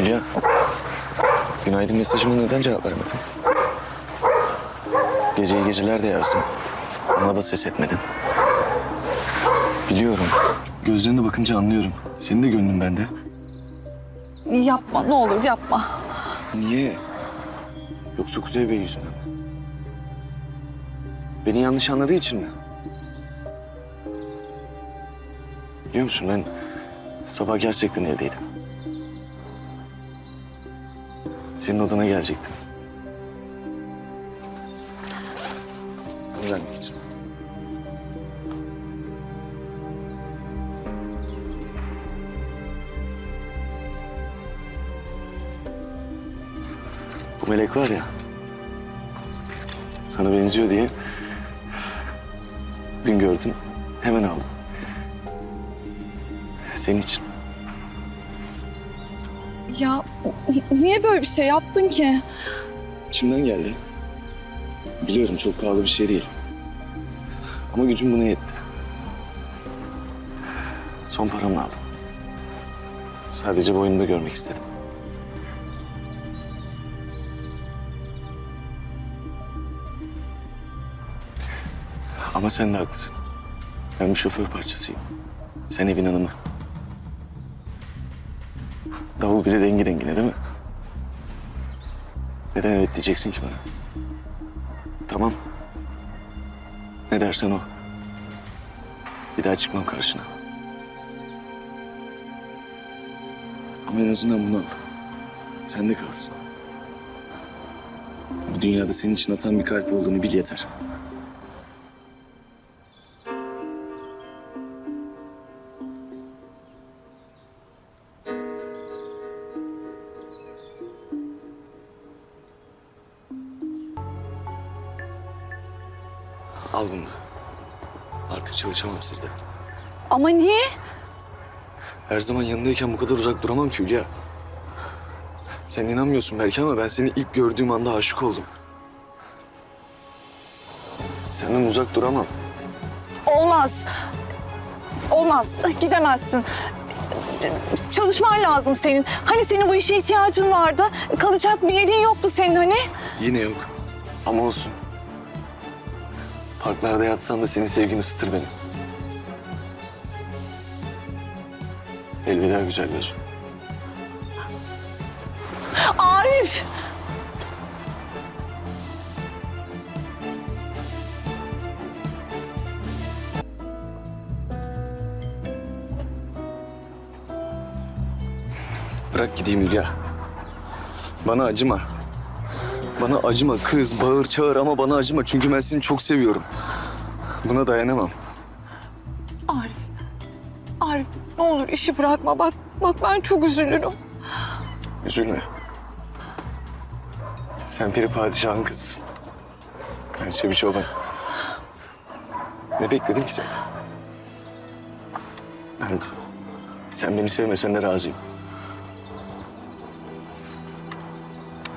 Hülya. Günaydın mesajıma neden cevap vermedin? Gece geceler de yazdım. Ona da ses etmedin. Biliyorum. Gözlerine bakınca anlıyorum. Senin de gönlün bende. Yapma ne olur yapma. Niye? Yoksa Kuzey Bey yüzünden mi? Beni yanlış anladığı için mi? Biliyor musun ben sabah gerçekten evdeydim. Senin odana gelecektim. Vermek için. Bu melek var ya. Sana benziyor diye dün gördüm. Hemen aldım. Senin için. Ya niye böyle bir şey yaptın ki? İçimden geldi. Biliyorum çok pahalı bir şey değil. Ama gücüm buna yetti. Son paramla aldım. Sadece boynunu da görmek istedim. Ama sen de haklısın. Ben bir şoför parçasıyım. Sen evin hanımı. Davul bile dengi dengine değil mi? Neden evet diyeceksin ki bana? Tamam. Ne dersen o. Bir daha çıkmam karşına. Ama en azından bunu al. Sen de kalsın. Bu dünyada senin için atan bir kalp olduğunu bil yeter. Çalışamam sizde. Ama niye? Her zaman yanındayken bu kadar uzak duramam ki Hülya. Sen inanmıyorsun belki ama ben seni ilk gördüğüm anda aşık oldum. Senden uzak duramam. Olmaz. Olmaz. Gidemezsin. Çalışman lazım senin. Hani senin bu işe ihtiyacın vardı. Kalacak bir yerin yoktu senin hani. Yine yok. Ama olsun. Parklarda yatsam da senin sevgin ısıtır beni. Elveda güzel gözüm. Arif! Bırak gideyim Hülya. Bana acıma. Bana acıma kız bağır çağır ama bana acıma çünkü ben seni çok seviyorum. Buna dayanamam. Arif. Arif ne olur işi bırakma. Bak bak ben çok üzülürüm. Üzülme. Sen peri padişahın kızısın. Ben Sevi Çoban. Ne bekledim ki zaten? Ben, sen beni sevmesen de razıyım.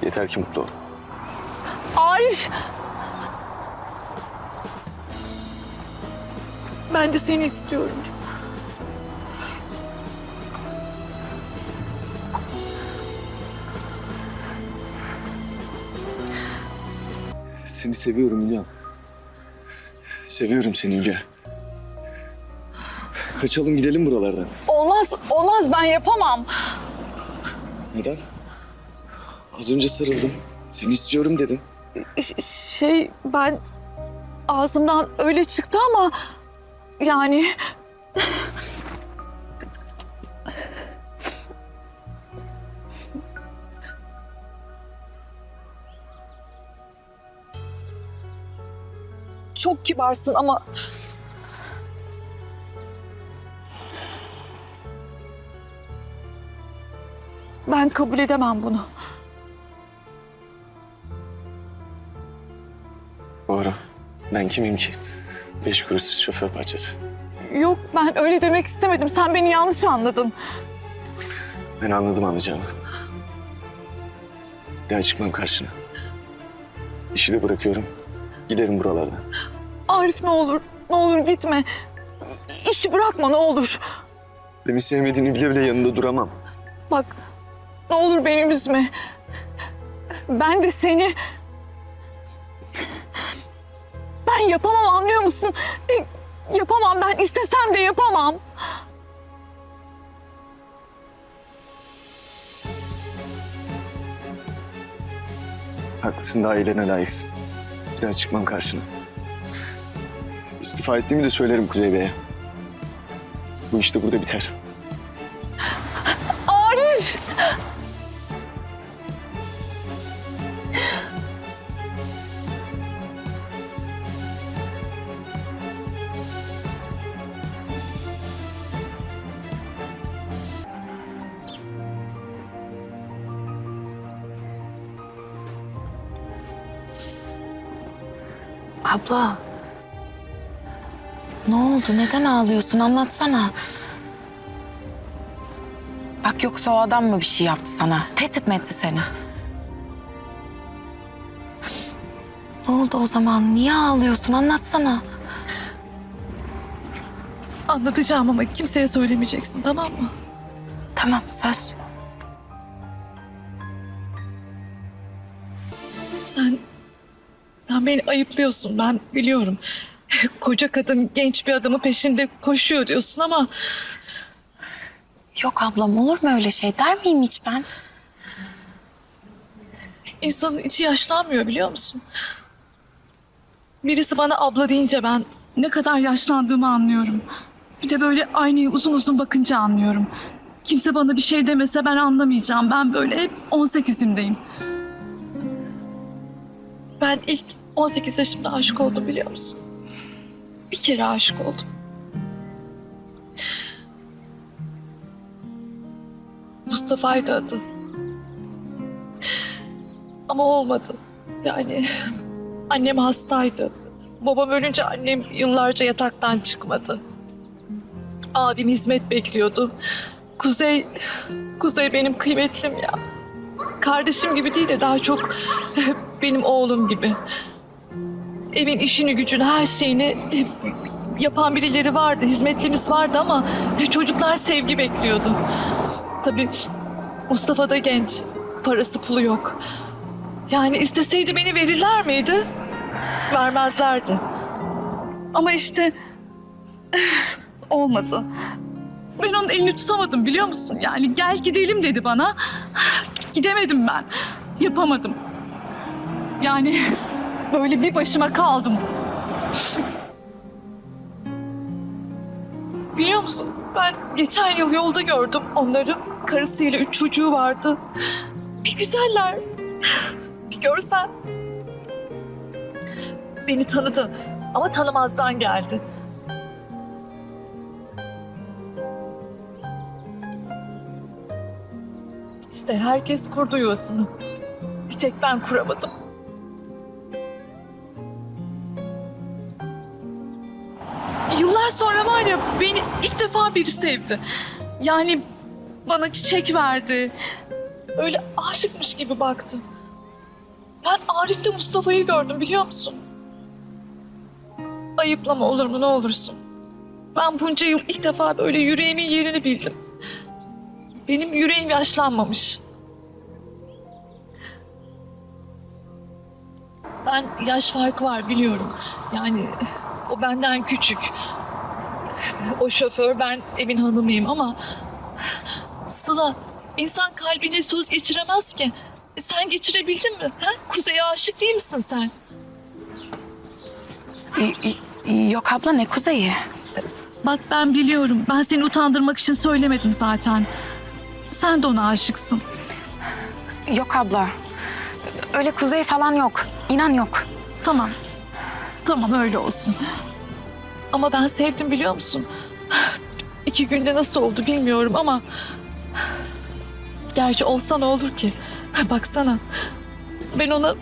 Yeter ki mutlu ol. Arif! Ben de seni istiyorum. Seni seviyorum Hülya. Seviyorum seni Hülya. Kaçalım gidelim buralardan. Olmaz, olmaz ben yapamam. Neden? Az önce sarıldım. Seni istiyorum dedin. Şey ben ağzımdan öyle çıktı ama yani çok kibarsın ama ben kabul edemem bunu. Ben kimim ki? Beş kuruşsuz şoför parçası. Yok ben öyle demek istemedim. Sen beni yanlış anladın. Ben anladım anlayacağımı. Bir daha çıkmam karşına. İşi de bırakıyorum. Giderim buralardan. Arif ne olur, ne olur gitme. İşi bırakma ne olur. Beni sevmediğini bile bile yanında duramam. Bak Ne olur beni üzme. Ben de seni... anlıyor musun? Yapamam ben istesem de yapamam. Haklısın daha iyilerine layıksın. Bir daha çıkmam karşına. İstifa ettiğimi de söylerim Kuzey Bey'e. Bu işte burada biter. Abla. Ne oldu? Neden ağlıyorsun? Anlatsana. Bak yoksa o adam mı bir şey yaptı sana? Tehdit mi etti seni? Ne oldu o zaman? Niye ağlıyorsun? Anlatsana. Anlatacağım ama kimseye söylemeyeceksin tamam mı? Tamam söz. Sen beni ayıplıyorsun ben biliyorum. Koca kadın genç bir adamın peşinde koşuyor diyorsun ama Yok ablam olur mu öyle şey? Der miyim hiç ben? insanın içi yaşlanmıyor biliyor musun? Birisi bana abla deyince ben ne kadar yaşlandığımı anlıyorum. Bir de böyle aynaya uzun uzun bakınca anlıyorum. Kimse bana bir şey demese ben anlamayacağım. Ben böyle hep 18'imdeyim. Ben ilk 18 yaşımda aşık oldum biliyor musun? Bir kere aşık oldum. Mustafa'ydı adı. Ama olmadı. Yani annem hastaydı. Babam ölünce annem yıllarca yataktan çıkmadı. Abim hizmet bekliyordu. Kuzey, Kuzey benim kıymetlim ya. Kardeşim gibi değil de daha çok benim oğlum gibi. Evin işini gücünü her şeyini yapan birileri vardı. Hizmetlimiz vardı ama çocuklar sevgi bekliyordu. Tabii Mustafa da genç. Parası pulu yok. Yani isteseydi beni verirler miydi? Vermezlerdi. Ama işte olmadı. Ben onun elini tutamadım biliyor musun? Yani gel gidelim dedi bana. Gidemedim ben. Yapamadım. Yani böyle bir başıma kaldım. Biliyor musun? Ben geçen yıl yolda gördüm onları. Karısıyla üç çocuğu vardı. Bir güzeller. Bir görsen. Beni tanıdı ama tanımazdan geldi. İşte herkes kurdu yuvasını. Bir tek ben kuramadım. Beni ilk defa biri sevdi. Yani bana çiçek verdi. Öyle aşıkmış gibi baktı. Ben Arif'te Mustafa'yı gördüm biliyor musun? Ayıplama olur mu ne olursun. Ben bunca yıl ilk defa böyle yüreğimin yerini bildim. Benim yüreğim yaşlanmamış. Ben yaş farkı var biliyorum. Yani o benden küçük. O şoför ben evin hanımıyım ama Sıla insan kalbine söz geçiremez ki. E, Sen geçirebildin mi? Ha? Kuzey'e aşık değil misin sen? Yok abla ne kuzeyi? Bak ben biliyorum. Ben seni utandırmak için söylemedim zaten. Sen de ona aşıksın. Yok abla. Öyle kuzey falan yok. İnan yok. Tamam. Tamam öyle olsun. Ama ben sevdim biliyor musun? İki günde nasıl oldu bilmiyorum ama... Gerçi olsa ne olur ki? Baksana. Ben ona...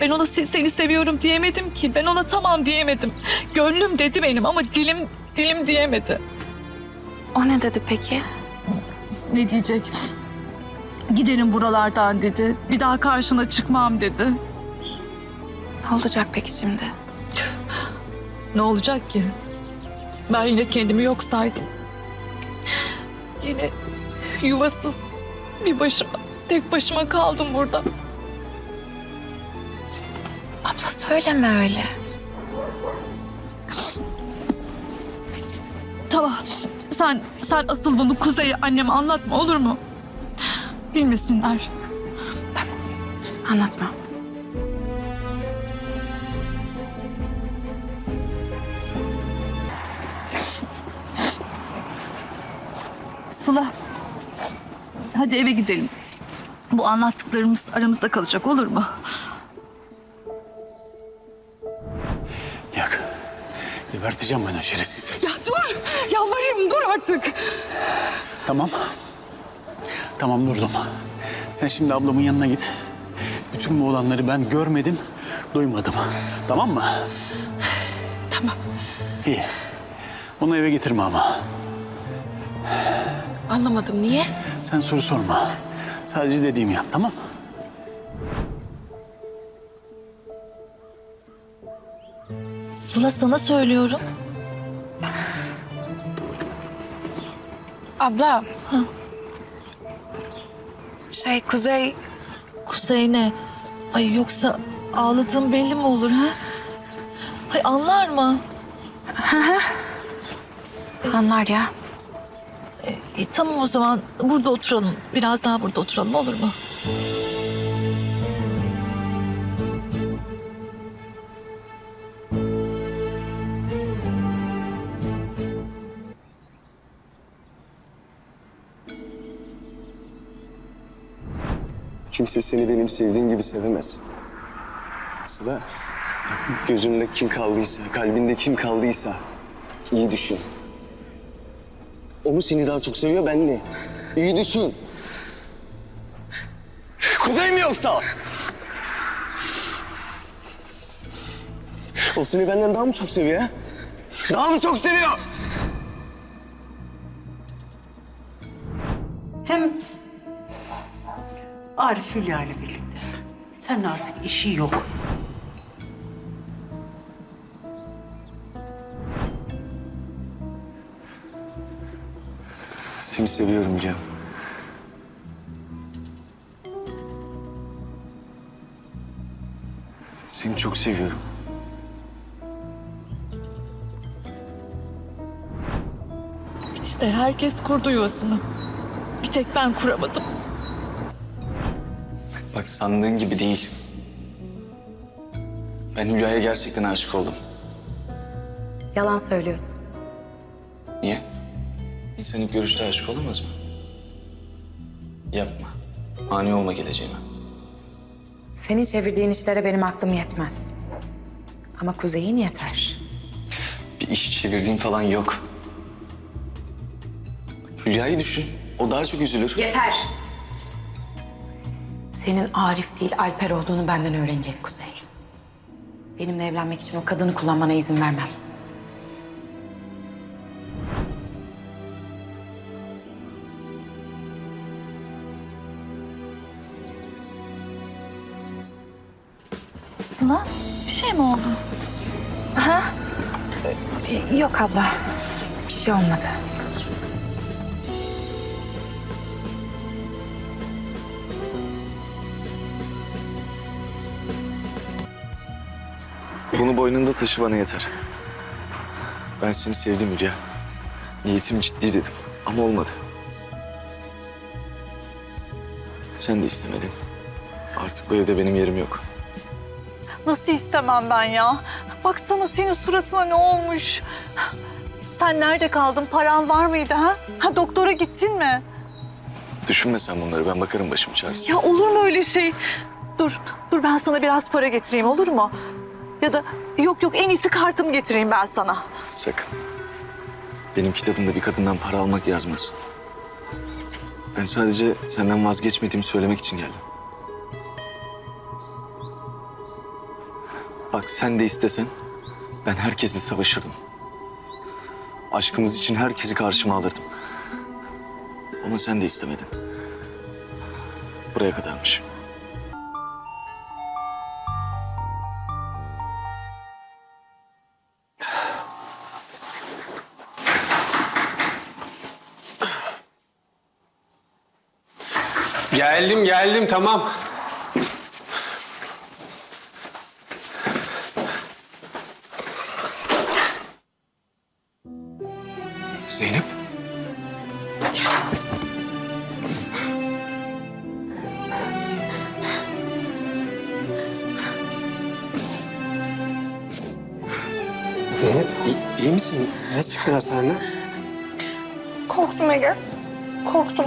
Ben ona "Se- seni seviyorum diyemedim ki. Ben ona tamam diyemedim. Gönlüm dedi benim ama dilim dilim diyemedi. O ne dedi peki? Ne diyecek? Giderim buralardan dedi. Bir daha karşına çıkmam dedi. Ne olacak peki şimdi? Ne olacak ki? Ben yine kendimi yok saydım. Yine yuvasız, Bir başıma, tek başıma kaldım burada. Abla söyleme öyle. Tamam. Sen, sen asıl bunu Kuzey'e anneme anlatma olur mu? Bilmesinler. Anlatma. Sıla. Hadi eve gidelim. Bu anlattıklarımız aramızda kalacak olur mu? Yok. Geberteceğim ben o şerefsizi. Ya dur! Yalvarırım dur artık. Tamam. Tamam durdum. Sen şimdi ablamın yanına git. Bütün bu olanları ben görmedim, duymadım. Tamam mı? Tamam. İyi. Onu eve getirme ama. Anlamadım niye? Sen soru sorma. Sadece dediğimi yap, tamam? Sıla sana söylüyorum. Abla. Şey Kuzey Kuzey ne? Ay yoksa ağladığım belli mi olur ha? Ay anlar mı? anlar ya. E, tamam o zaman burada oturalım. Biraz daha burada oturalım olur mu? Kimse seni benim sevdiğim gibi sevemez. Sıla, gözünde kim kaldıysa, kalbinde kim kaldıysa iyi düşün. O mu seni daha çok seviyor, ben mi? İyi düşün. Kuzey mi yoksa? O seni benden daha mı çok seviyor? ha? Daha mı çok seviyor? Hem Arif Hülya ile birlikte. Senin artık işi yok. Seni seviyorum Cem. Seni çok seviyorum. İşte herkes kurdu yuvasını. Bir tek ben kuramadım. Bak sandığın gibi değil. Ben Hülya'ya gerçekten aşık oldum. Yalan söylüyorsun. İlk görüşte aşık olamaz mı? Yapma. Mani olma geleceğime. Senin çevirdiğin işlere benim aklım yetmez. Ama Kuzey'in yeter. Bir iş çevirdiğim falan yok. Hülya'yı düşün. O daha çok üzülür. Yeter. Senin Arif değil Alper olduğunu benden öğrenecek Kuzey. Benimle evlenmek için o kadını kullanmana izin vermem. Sıla bir şey mi oldu? Yok abla. Bir şey olmadı. Bunu boynunda taşı bana yeter. Ben seni sevdim Hülya. Niyetim ciddi dedim ama olmadı. Sen de istemedin. Artık bu evde benim yerim yok. Nasıl istemem ben ya? Baksana senin suratına ne olmuş? Sen nerede kaldın? Paran var mıydı ha? Ha doktora gittin mi? Düşünme sen bunları ben bakarım başım çaresine. Ya olur mu öyle şey? Dur, dur ben sana biraz para getireyim olur mu? Ya da yok yok en iyisi kartımı getireyim ben sana. Sakın. Benim kitabımda bir kadından para almak yazmaz. Ben sadece senden vazgeçmediğimi söylemek için geldim. Bak sen de istesen ben herkesle savaşırdım. Aşkımız için herkesi karşıma alırdım. Ama sen de istemedin. Buraya kadarmış. Geldim geldim tamam. Çıktın hastaneden? Korktum Ege. Korktum.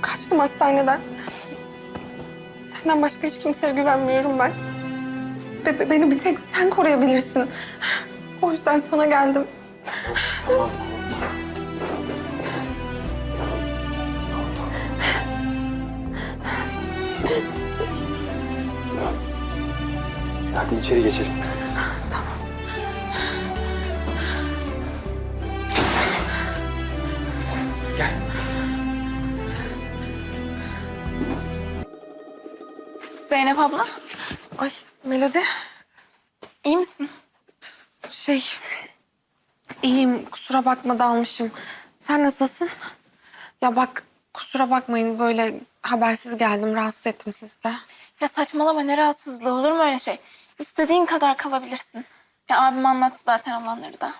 Kaçtım hastaneden. Senden başka hiç kimseye güvenmiyorum ben. Be- be- beni bir tek sen koruyabilirsin. O yüzden sana geldim. Tamam. Hadi içeri geçelim. Zeynep abla. Ay Melodi. İyi misin? Şey... iyiyim. Kusura bakma dalmışım. Sen nasılsın? Ya bak kusura bakmayın böyle habersiz geldim. Rahatsız ettim sizi de. Ya saçmalama ne rahatsızlığı olur mu öyle şey? İstediğin kadar kalabilirsin. Ya abim anlattı zaten olanları da.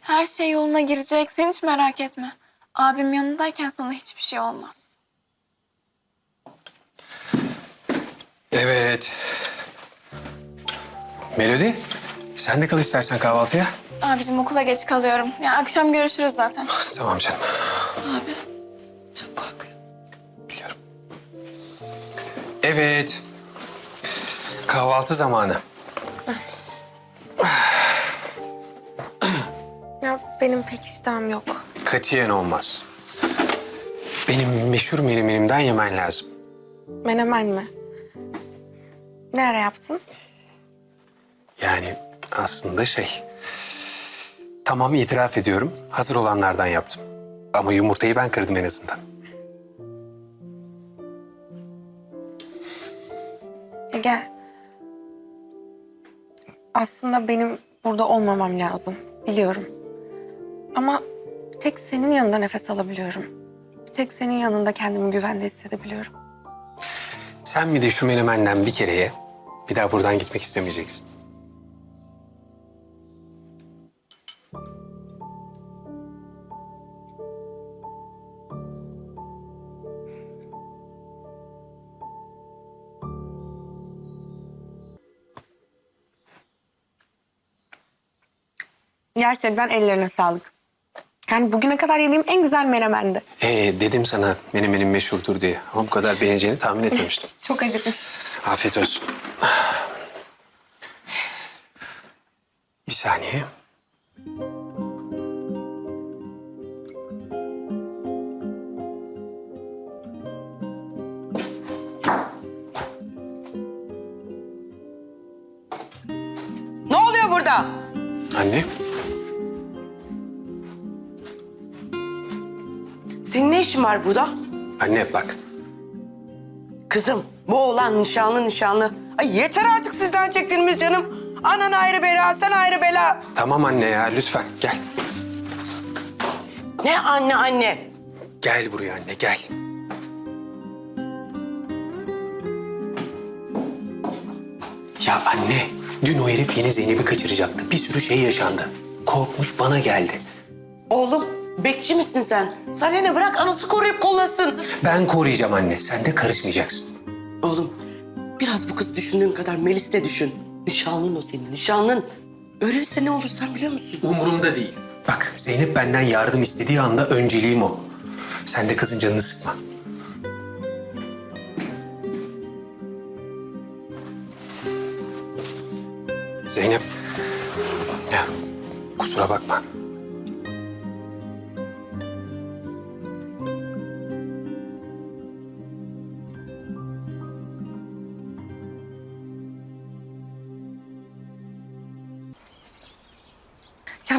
Her şey yoluna girecek. Sen hiç merak etme. Abim yanındayken sana hiçbir şey olmaz. Evet. Melodi, sen de kal istersen kahvaltıya. Abicim okula geç kalıyorum. Ya akşam görüşürüz zaten. Tamam canım. Abi çok korkuyorum. Biliyorum. Evet. Kahvaltı zamanı. Ya benim pek iştahım yok. Katiyen olmaz. Benim meşhur menemenimden yemen lazım. Menemen mi? Ne ara yaptın? Yani aslında şey... Tamam itiraf ediyorum. Hazır olanlardan yaptım. Ama yumurtayı ben kırdım en azından. Ege. Aslında benim burada olmamam lazım. Biliyorum. Ama bir tek senin yanında nefes alabiliyorum. Bir tek senin yanında kendimi güvende hissedebiliyorum. Sen bir de şu menemenden bir kere ye. Bir daha buradan gitmek istemeyeceksin. Gerçekten ellerine sağlık. Yani bugüne kadar yediğim en güzel menemendi. Ee, dedim sana menemenim meşhurdur diye. Ama bu kadar beğeneceğini tahmin etmemiştim. Çok acıkmış. Afiyet olsun. Bir saniye. Var burada? Anne bak. Kızım bu oğlan nişanlı nişanlı. Ay yeter artık sizden çektiğimiz canım. Anan ayrı bela, sen ayrı bela. Tamam anne ya lütfen gel. Ne anne anne? Gel buraya anne gel. Ya anne dün o herif yeni Zeynep'i kaçıracaktı. Bir sürü şey yaşandı. Korkmuş bana geldi. Oğlum bekçi misin sen? Sana ne bırak anası koruyup kollasın. Ben koruyacağım anne. Sen de karışmayacaksın. Oğlum biraz bu kız düşündüğün kadar Melis de düşün. Nişanlın o senin nişanlın. Öyleyse ne olur sen biliyor musun? Umurumda değil. Bak Zeynep benden yardım istediği anda önceliğim o. Sen de kızın canını sıkma. Zeynep. Ya kusura bakma.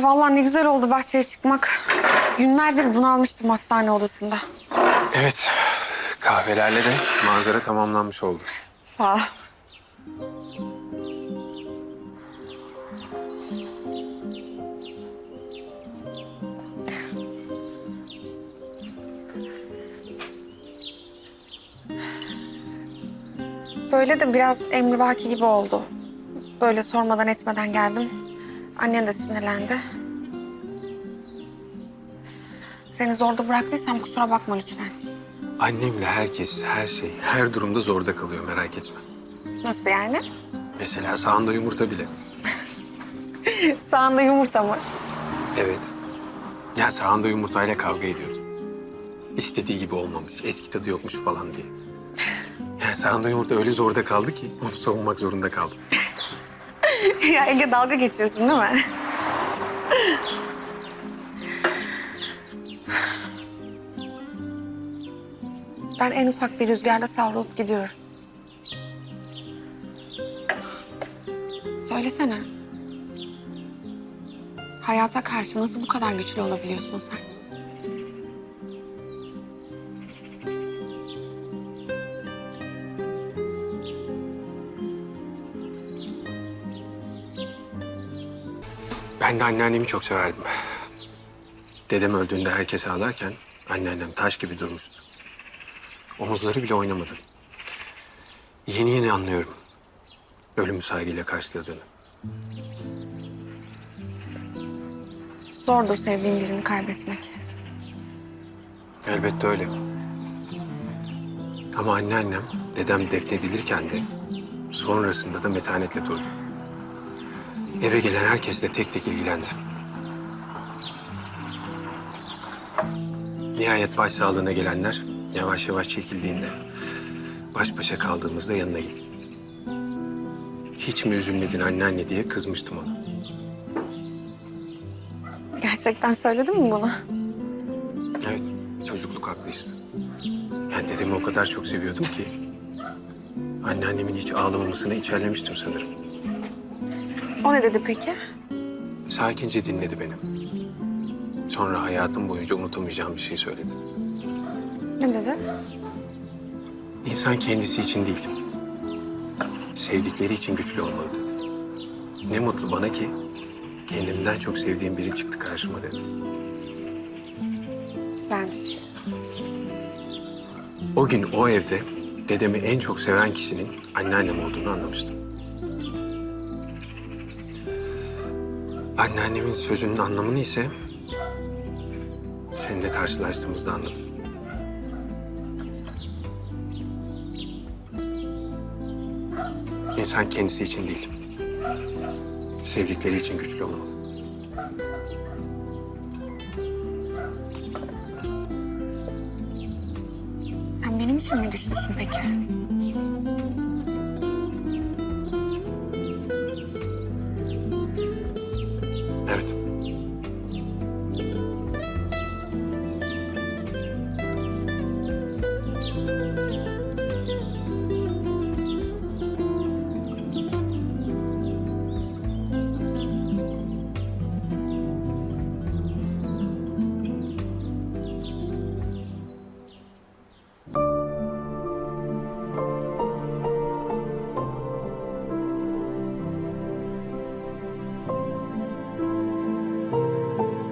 Vallahi ne güzel oldu bahçeye çıkmak. Günlerdir bunu almıştım hastane odasında. Evet. Kahvelerle de manzara tamamlanmış oldu. Sağ ol. Böyle de biraz emrivaki gibi oldu. Böyle sormadan etmeden geldim. Annen de sinirlendi. Seni zorda bıraktıysam kusura bakma lütfen. Annemle herkes, her şey, her durumda zorda kalıyor merak etme. Nasıl yani? Mesela sağında yumurta bile. Sağında yumurta mı? Evet. Ya sağında yumurtayla kavga ediyordu. İstediği gibi olmamış, eski tadı yokmuş falan diye. Yani sağında yumurta öyle zorda kaldı ki onu savunmak zorunda kaldım. ya Ege dalga geçiyorsun değil mi? Ben en ufak bir rüzgarda savrulup gidiyorum. Söylesene. Hayata karşı nasıl bu kadar güçlü olabiliyorsun sen? Ben de anneannemi çok severdim. Dedem öldüğünde herkes ağlarken anneannem taş gibi durmuştu. Omuzları bile oynamadı. Yeni yeni anlıyorum ölümü saygıyla karşıladığını. Zordur sevdiğin birini kaybetmek. Elbette öyle. Ama anneannem dedem defnedilirken de sonrasında da metanetle durdu. Eve gelen herkesle tek tek ilgilendi. Nihayet başsağlığına gelenler yavaş yavaş çekildiğinde baş başa kaldığımızda yanına gittim. Hiç mi üzülmedin anneanne diye kızmıştım ona. Gerçekten söyledin mi bunu? Evet, çocukluk haklı işte. Yani dedemi o kadar çok seviyordum ki... ...anneannemin hiç ağlamamasını içerlemiştim sanırım. O ne dedi peki? Sakince dinledi beni. Sonra hayatım boyunca unutamayacağım bir şey söyledi. Ne dedi? İnsan kendisi için değil, sevdikleri için güçlü olmalı dedi. Ne mutlu bana ki kendimden çok sevdiğim biri çıktı karşıma dedi. Güzelmiş. O gün o evde dedemi en çok seven kişinin anneannem olduğunu anlamıştım. Anneannemin sözünün anlamını ise seninle karşılaştığımızda anladım. İnsan kendisi için değil, sevdikleri için güçlü olmalı. Sen benim için mi güçlüsün peki?